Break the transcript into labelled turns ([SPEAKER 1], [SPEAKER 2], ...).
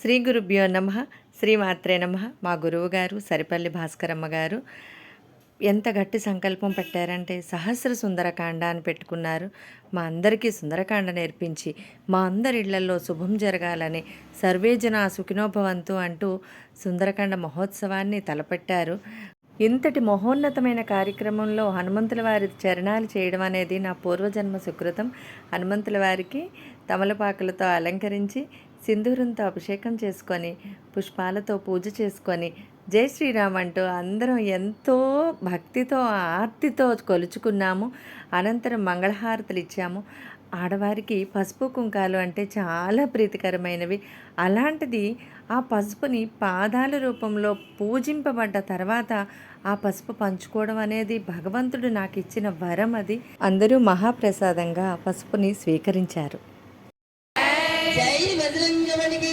[SPEAKER 1] శ్రీ గురుభ్యో నమ. శ్రీమాత్రే నమ. మా గురువు గారు సరిపల్లి భాస్కరమ్మ గారు ఎంత గట్టి సంకల్పం పెట్టారంటే సహస్ర సుందరకాండ అని పెట్టుకున్నారు. మా అందరికీ సుందరకాండ నేర్పించి మా అందరి ఇళ్ళలో శుభం జరగాలని సర్వేజన సుఖినోభవంతు అంటూ సుందరకాండ మహోత్సవాన్ని తలపెట్టారు. ఇంతటి మహోన్నతమైన కార్యక్రమంలో హనుమంతుల వారి చరణాలు చేయడం అనేది నా పూర్వజన్మ సుకృతం. హనుమంతుల వారికి తమలపాకులతో అలంకరించి సింధూరంతో అభిషేకం చేసుకొని పుష్పాలతో పూజ చేసుకొని జై శ్రీరామ్ అంటూ అందరం ఎంతో భక్తితో ఆర్తితో కొలుచుకున్నాము. అనంతరం మంగళహారతులు ఇచ్చాము. ఆడవారికి పసుపు కుంకాలు అంటే చాలా ప్రీతికరమైనవి. అలాంటిది ఆ పసుపుని పాదాల రూపంలో పూజింపబడ్డ తర్వాత ఆ పసుపు పంచుకోవడం అనేది భగవంతుడు నాకు ఇచ్చిన వరం అది. అందరూ మహాప్రసాదంగా ఆ పసుపుని స్వీకరించారు.
[SPEAKER 2] రాజలింగమునికి